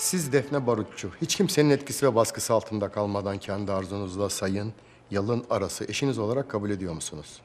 Siz Defne Barutçu, hiç kimsenin etkisi ve baskısı altında kalmadan kendi arzunuzla sayın, yalın arası eşiniz olarak kabul ediyor musunuz?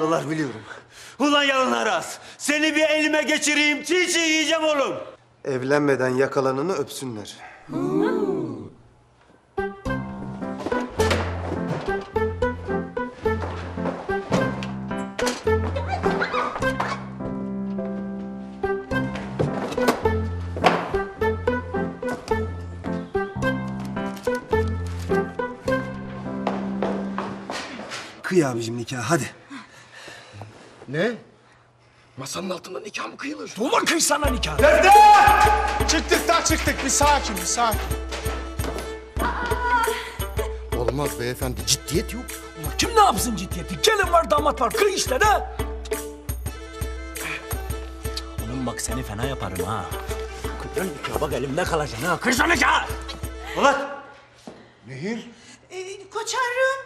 Buradalar biliyorum. Ulan yalın aras. Seni bir elime geçireyim. Çiğ çiğ yiyeceğim oğlum. Evlenmeden yakalananı öpsünler. Kıy abicim nikah hadi. Ne? Masanın altında nikah mı kıyılır? Ulan kıysana nikah. Çıktık da çıktık. Bir sakin, bir sakin. Olmaz beyefendi, ciddiyet yok. Ulan kim ne yapsın ciddiyeti? Gelin var damat var kıy işte de. Oğlum bak seni fena yaparım ha. Kıy lan nikah bak elimde kalacaksın ha. Kıysana nikah. Ulan Ee, koçarım.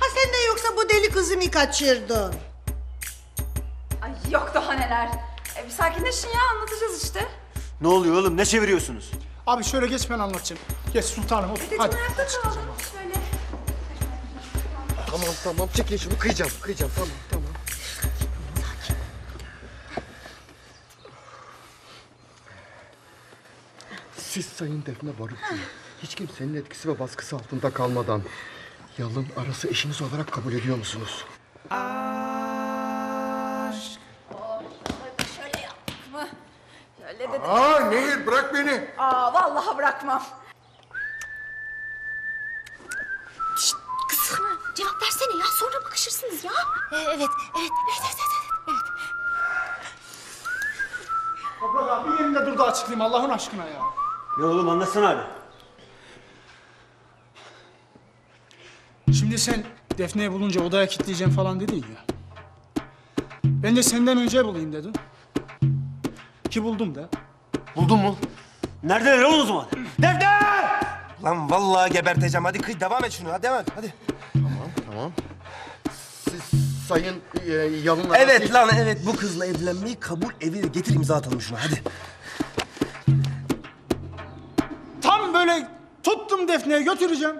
Ha sen de yoksa bu deli kızı mı kaçırdın? Yok daha neler. E, bir sakinleşin ya anlatacağız işte. ne oluyor oğlum? Ne çeviriyorsunuz? Abi şöyle geç ben anlatacağım. Geç sultanım otur. Dedeciğim Hadi. ayakta kalın. Şöyle. Tamam tamam, çekin şunu, kıyacağım, kıyacağım, tamam tamam. Siz Sayın Defne Barutçu, hiç kimsenin etkisi ve baskısı altında kalmadan yalın arası eşiniz olarak kabul ediyor musunuz? Şöyle Dedim. Aa Nehir bırak beni. Aa vallahi bırakmam. Kızım cevap versene ya sonra bakışırsınız ya. Ee, evet, evet, evet, evet, evet, evet. Toprak abi bir yerinde dur da açıklayayım Allah'ın aşkına ya. Ne oğlum anlatsana hadi. Şimdi sen Defne'yi bulunca odaya kilitleyeceğim falan dedin ya. Ben de senden önce bulayım dedim. Ki buldum da. Buldun mu? Neredeler oğlum o zaman? Defne! Lan vallahi geberteceğim. Hadi kıy devam et şunu. Hadi devam et. Hadi. Tamam. Siz Sayın e, yalın. Evet lan evet bu kızla evlenmeyi kabul edilir. Getir imza atalım şunu hadi. Tam böyle tuttum Defne'ye götüreceğim.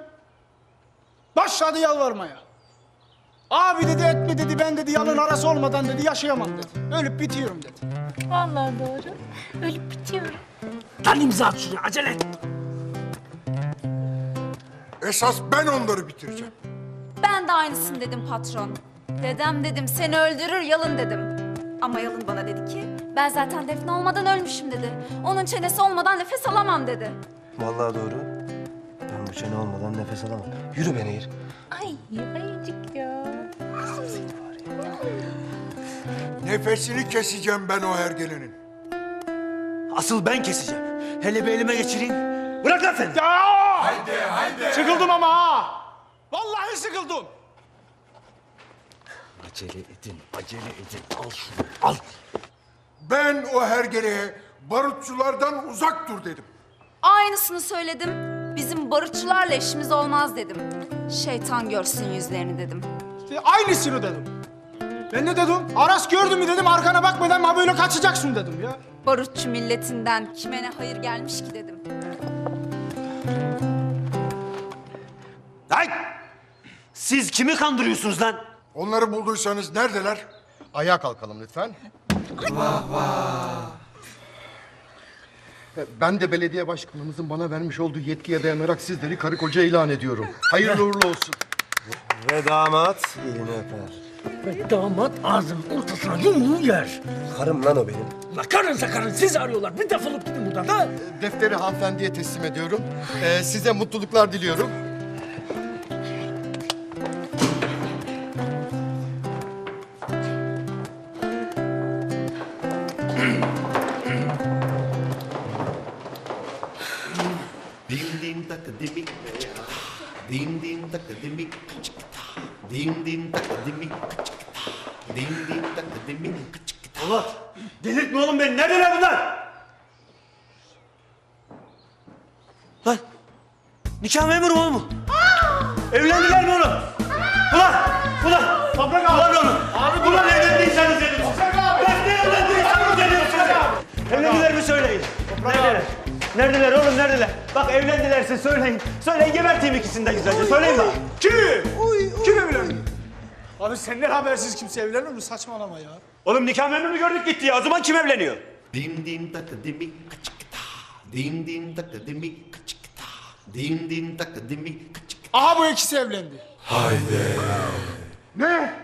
Başladı yalvarmaya. Abi dedi etme dedi ben dedi yalın arası olmadan dedi yaşayamam dedi. Ölüp bitiyorum dedi. Vallahi doğru. Ölüp bitiyorum. Lan imza at şunu acele et. Esas ben onları bitireceğim. Ben de aynısını dedim patron. Dedem dedim seni öldürür yalın dedim. Ama yalın bana dedi ki ben zaten Defne olmadan ölmüşüm dedi. Onun çenesi olmadan nefes alamam dedi. Vallahi doğru. Ben bu çene olmadan nefes alamam. Yürü be Nehir. Ay ayıcık ya. Nefesini keseceğim ben o hergelenin. Asıl ben keseceğim. Hele bir elime geçireyim. Bırak lan sen. Haydi haydi. Sıkıldım ama ha. Vallahi sıkıldım. Acele edin acele edin al şunu al. Ben o hergeleye barutçulardan uzak dur dedim. Aynısını söyledim. Bizim barutçularla işimiz olmaz dedim. Şeytan görsün yüzlerini dedim. İşte aynısını dedim. Ben ne dedim? Aras gördün mü dedim arkana bakmadan ha böyle kaçacaksın dedim ya. Barutçu milletinden kime ne hayır gelmiş ki dedim. Ay! Siz kimi kandırıyorsunuz lan? Onları bulduysanız neredeler? Ayağa kalkalım lütfen. Ben de belediye başkanımızın bana vermiş olduğu yetkiye dayanarak sizleri karı koca ilan ediyorum. Hayırlı uğurlu olsun. Ve damat elini öper. Damat ağzının ortasına yumruğu yer. Karım lan o benim. La karınsa karın sizi arıyorlar. Bir defolup gidin buradan ha. Defteri hanımefendiye teslim ediyorum. Ee, size mutluluklar diliyorum. Nikah memuru bu. Evlendiler mi oğlum? Ulan, ulan, toprak abi. Ulan oğlum. Abi, ulan evlendiyseniz dedim. Toprak abi. Bak ne evlendiyseniz dedim size. Evlendiler mi söyleyin. Neredeler? Neredeler oğlum neredeler? Bak evlendilerse söyleyin. Söyleyin geberteyim ikisini de güzelce. Söyleyin bak. Kim? Kim evlendi? Abi senden habersiz kimse evlenir mi? Saçmalama ya. Oğlum nikah memurunu gördük gitti ya. O zaman kim evleniyor? Din din tak dimi Din din tak dimi Din din tak dimi Aha bu ikisi evlendi. Ne?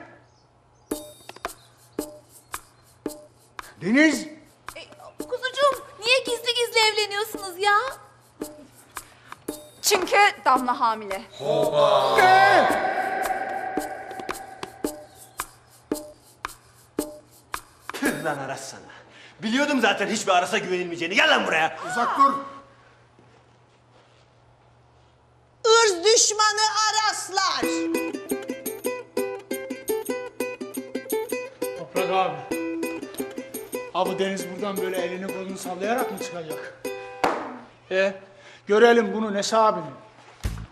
Deniz, Kuzucuğum niye gizli gizli evleniyorsunuz ya? Çünkü Damla hamile. Tüh lan Aras sana. Biliyordum zaten hiçbir Aras'a güvenilmeyeceğini. Gel lan buraya. uzak dur. Araslar. Toprak abi. Abi Deniz buradan böyle elini kolunu sallayarak mı çıkacak? E görelim bunu ne abinin.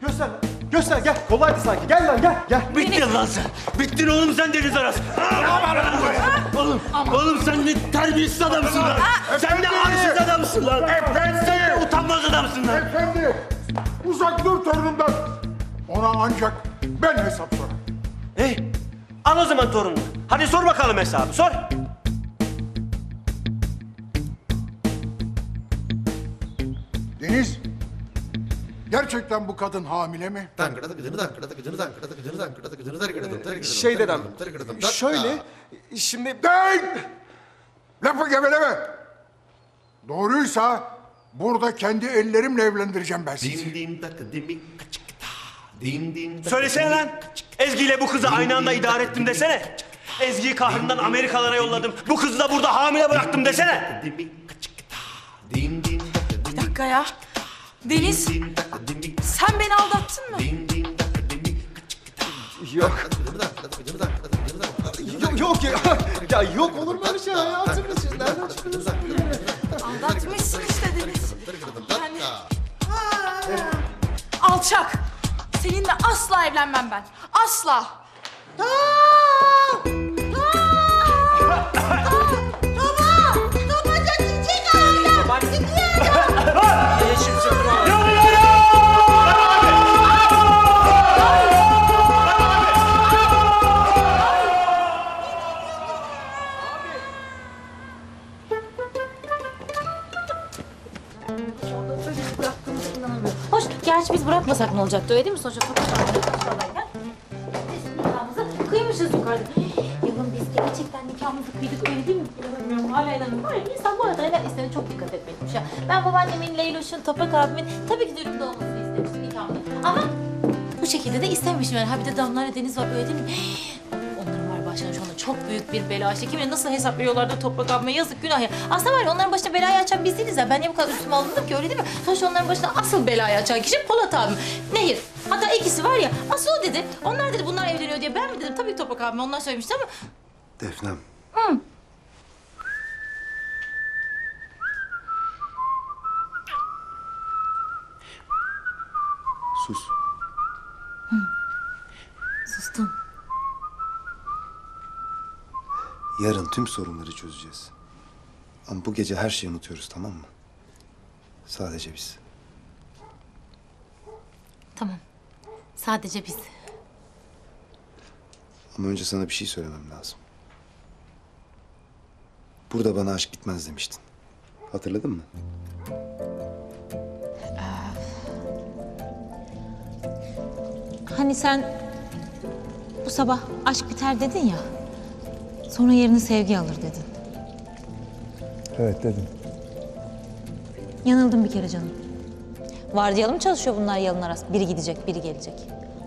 Göster lan. Göster gel. Kolaydı sanki. Gel lan gel. Gel. Bittin lan sen. Bittin oğlum sen Deniz Aras. oğlum, oğlum sen ne terbiyesiz adamsın lan. Sen ne arsız adamsın lan. Sen ne utanmaz adamsın lan. Efendi, uzak dur torunumdan. Ona ancak ben hesap sorarım. Hey, al o zaman torununu. Hadi sor bakalım hesabı sor. Deniz, gerçekten bu kadın hamile mi? Şey dedem, şöyle, şimdi... Değil! Lafı geveleme! Doğruysa burada kendi ellerimle evlendireceğim ben sizi. Din din tak dimi tak Söylesene lan. Ezgi ile bu kızı aynı anda idare ettim desene. Ezgi'yi kahrından Amerikalara yolladım. Bu kızı da burada hamile bıraktım desene. Bir dakika ya. Deniz sen beni aldattın mı? Yok. Yok, yok ya. ya yok olur mu öyle şey hayatım için? Nereden çıkıyorsunuz? Aldatmışsın işte Deniz. Yani... Alçak. Seninle asla evlenmem ben. Asla. Tamam. Tamam. Gerçi biz bırakmasak ne olacaktı öyle değil mi? Sonuçta sokak biz nikahımızı kıymışız yukarıda. Yılın biz gerçekten nikahımızı kıydık öyle değil mi? İnanamıyorum, hala inanamıyorum. Var insan bu arada helal istediğine çok dikkat etmeliymiş ya. Ben babaannemin, Leyloş'un, Toprak abimin tabii ki düğünümde olmasını istemiştim nikahımda. Ama bu şekilde de istememişim yani. Ha bir de Damla'yla Deniz var öyle değil mi? Başına şu anda çok büyük bir bela işte. Kim bilir nasıl hesap veriyorlar da Toprak abime yazık günah ya. Aslında var ya onların başına belayı açan biz değiliz ya. Ben niye bu kadar üstüme alındım ki öyle değil mi? Sonuçta onların başına asıl belayı açan kişi Polat abim. Nehir. Hatta ikisi var ya asıl o dedi. Onlar dedi bunlar evleniyor diye. Ben mi dedim? Tabii ki Toprak abim onlar söylemişti ama Defnem. Sus. sustum. Yarın tüm sorunları çözeceğiz. Ama bu gece her şeyi unutuyoruz tamam mı? Sadece biz. Tamam. Sadece biz. Ama önce sana bir şey söylemem lazım. Burada bana aşk bitmez demiştin. Hatırladın mı? Hani sen bu sabah aşk biter dedin ya. Sonra yerini sevgi alır dedin. Evet dedim. Yanıldım bir kere canım. Vardiyalı mı çalışıyor bunlar yalın arası? Biri gidecek, biri gelecek.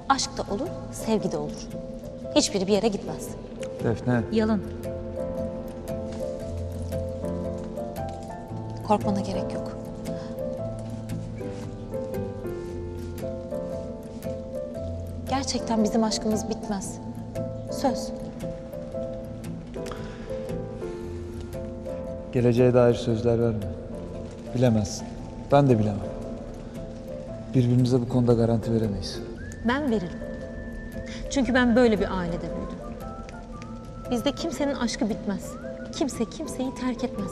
Aşk da olur, sevgi de olur. Hiçbiri bir yere gitmez. Defne. Yalın. Korkmana gerek yok. Gerçekten bizim aşkımız bitmez. Söz. Geleceğe dair sözler verme. Bilemezsin. Ben de bilemem. Birbirimize bu konuda garanti veremeyiz. Ben veririm. Çünkü ben böyle bir ailede büyüdüm. Bizde kimsenin aşkı bitmez. Kimse kimseyi terk etmez.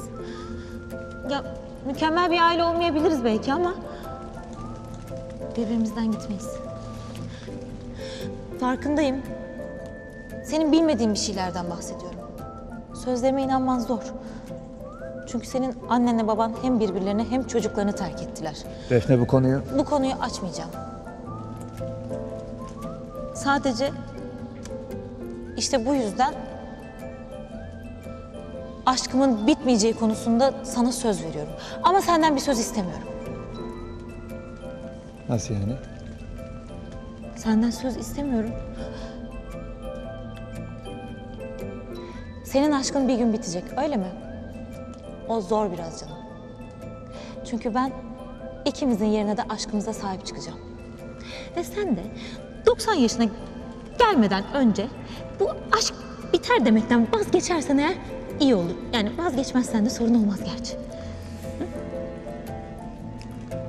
Ya mükemmel bir aile olmayabiliriz belki ama birbirimizden gitmeyiz. Farkındayım. Senin bilmediğin bir şeylerden bahsediyorum. Sözlerime inanman zor. Çünkü senin annenle baban hem birbirlerini hem çocuklarını terk ettiler. Defne bu konuyu... Bu konuyu açmayacağım. Sadece işte bu yüzden aşkımın bitmeyeceği konusunda sana söz veriyorum. Ama senden bir söz istemiyorum. Nasıl yani? Senden söz istemiyorum. Senin aşkın bir gün bitecek, öyle mi? O zor biraz canım. Çünkü ben ikimizin yerine de aşkımıza sahip çıkacağım. Ve sen de 90 yaşına gelmeden önce bu aşk biter demekten vazgeçersen eğer iyi olur. Yani vazgeçmezsen de sorun olmaz gerçi.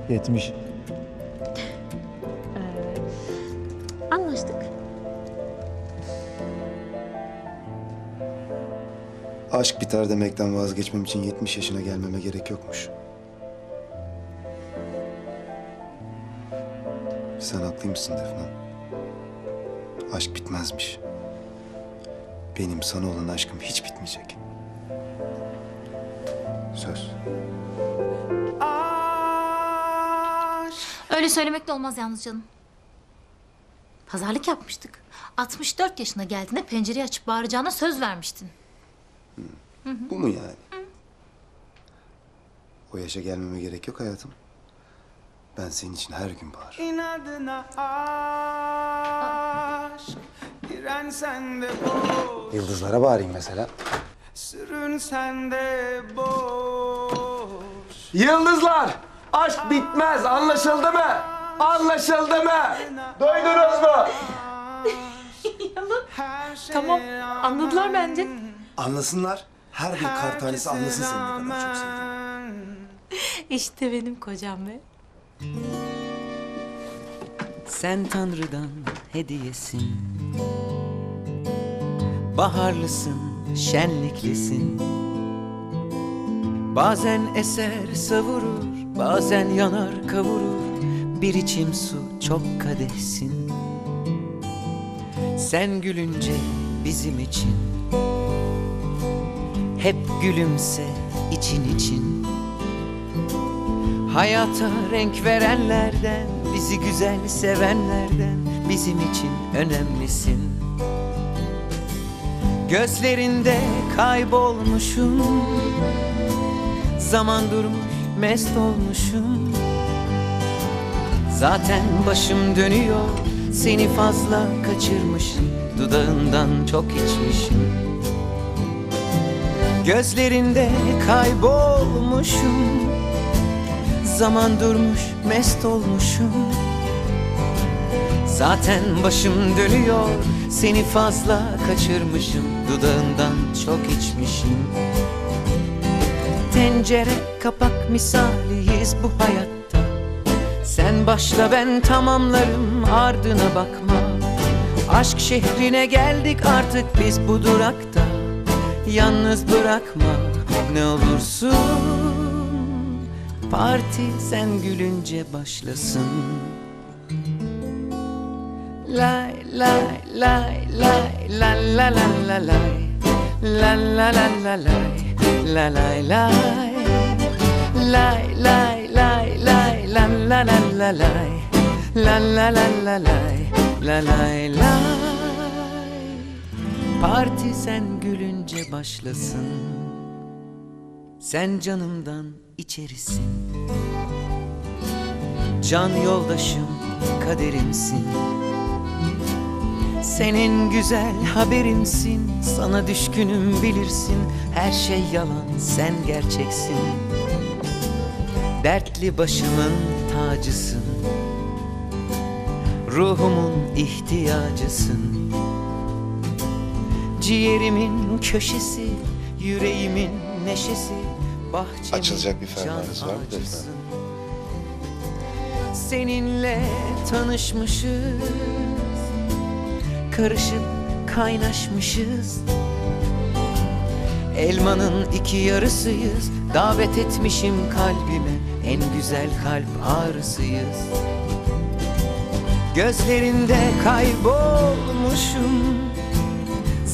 70. Aşk biter demekten vazgeçmem için 70 yaşına gelmeme gerek yokmuş. Sen haklıymışsın Defne. Aşk bitmezmiş. Benim sana olan aşkım hiç bitmeyecek. Söz. Öyle söylemek de olmaz yalnız canım. Pazarlık yapmıştık. 64 yaşına geldiğinde pencereyi açıp bağıracağına söz vermiştin. Bu mu yani? O yaşa gelmeme gerek yok hayatım. Ben senin için her gün bağırırım. İnadına aşk Giren sende boş Yıldızlara bağırayım mesela. Sürün sende boş Yıldızlar! Aşk bitmez anlaşıldı mı? Anlaşıldı mı? Duydunuz mu? Şey Tamam, anladılar bence. Anlasınlar. Her bir kar tanesi anlasın seni ne kadar çok sevdiğimi. İşte benim kocam be. Sen Tanrı'dan hediyesin Baharlısın, şenliklisin Bazen eser savurur, bazen yanar kavurur Bir içim su çok kadehsin Sen gülünce bizim için Hep gülümse için için Hayata renk verenlerden, bizi güzel sevenlerden bizim için önemlisin. Gözlerinde kaybolmuşum, zaman durmuş mest olmuşum. Zaten başım dönüyor, seni fazla kaçırmışım, dudağından çok içmişim. Gözlerinde kaybolmuşum. Zaman durmuş mest olmuşum. Zaten başım dönüyor Seni fazla kaçırmışım. Dudağından çok içmişim. Tencere kapak misaliyiz bu hayatta. Sen başla ben tamamlarım ardına bakma. Aşk şehrine geldik artık biz bu durakta Yalnız bırakma ne olursun Parti sen gülünce başlasın Lay lay lay lay la la la la lay La la la la lay La lay lay Lay lay lay lay la la la la lay La la la la lay La lay lay Parti sen gülünce başlasın. Sen canımdan içerisin. Can yoldaşım kaderimsin. Senin güzel haberinsin Sana düşkünüm bilirsin. Her şey yalan sen gerçeksin. Dertli başımın tacısın. Ruhumun ihtiyacısın Ciğerimin köşesi Yüreğimin neşesi Bahçemin Açılacak bir fermanınız var mı Defne. Seninle tanışmışız Karışıp kaynaşmışız. Elmanın iki yarısıyız Davet etmişim kalbime En güzel kalp ağrısıyız. Gözlerinde kaybolmuşum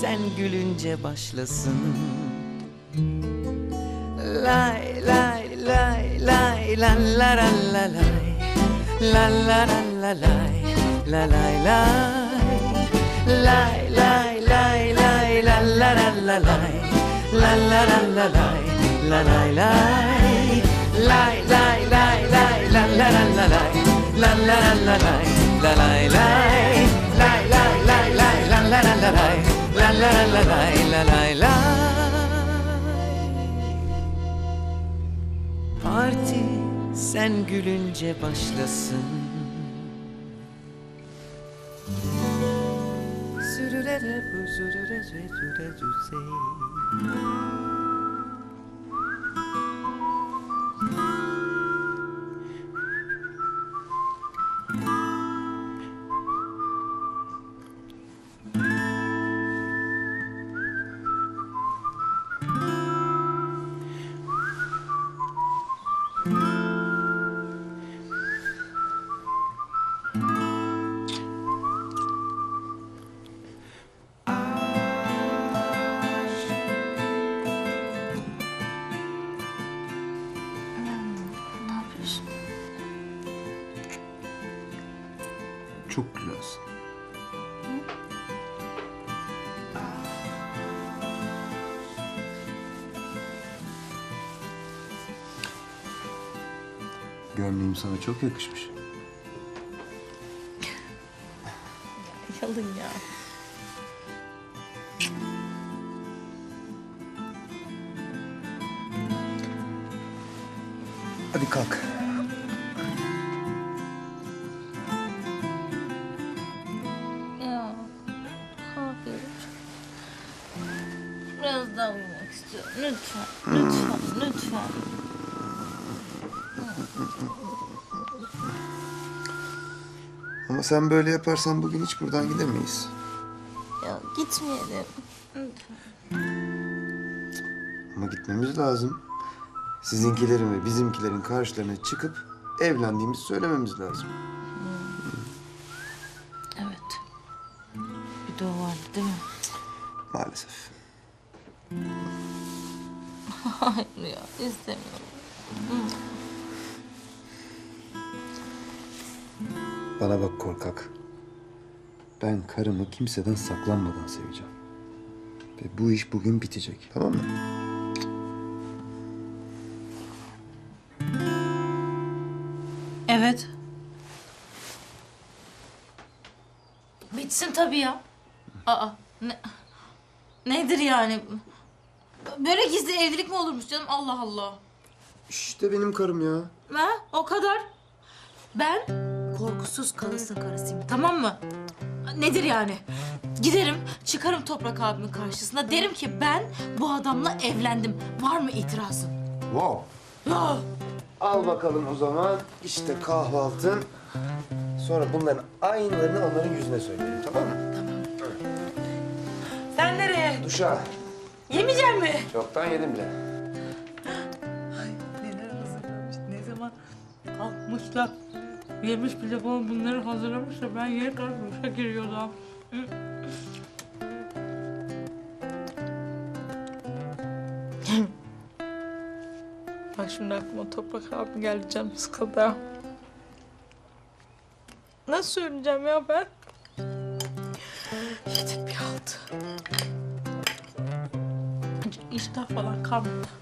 sen gülünce başlasın Lay lay lay lay la la la la lay La la la la lay La lay lay Lay lay lay lay la la la la lay La la la la lay La lay lay Lay lay lay lay la lay La. Lay Parti sen gülünce başlasın. Sürürere bu sürürere süre düzey sana çok yakışmış. Yalın ya. Hadi kalk. Ya. Hayır. Biraz daha uyumak istiyorum. Lütfen. Lütfen. Lütfen. Ama sen böyle yaparsan bugün hiç buradan gidemeyiz. Ya gitmeyelim. Ama gitmemiz lazım. Sizinkilerin ve bizimkilerin karşılarına çıkıp evlendiğimizi söylememiz lazım. Evet. Bir de o vardı değil mi? Maalesef. Hayır ya istemiyorum. Bana bak korkak. Ben karımı kimseden saklanmadan seveceğim. Ve bu iş bugün bitecek. Tamam mı? Evet. Bitsin tabii ya. Aa, ne, nedir yani? Böyle gizli evlilik mi olurmuş canım? Allah Allah. İşte benim karım ya. Ha, o kadar. Ben korkusuz kalasın karısıyım tamam mı? Nedir yani? Giderim çıkarım Toprak abimin karşısına derim ki ben bu adamla evlendim. Var mı itirazın? Wow. Ya, Al bakalım o zaman. İşte kahvaltın. Sonra bunların aynılarını onların yüzüne söyleyelim tamam mı? sen nereye? Duşa. Yemeyecek mi? Çoktan yedim bile. Neler hazırlamış, ne zaman kalkmışlar. Yemiş bile falan bunları hazırlamış da ben yeni kalkmışa giriyordum. Bak şimdi aklıma Toprak abi geldi canım sıkıldı. Nasıl söyleyeceğim ya ben? Yedik bir altı. İştah falan kalmadı.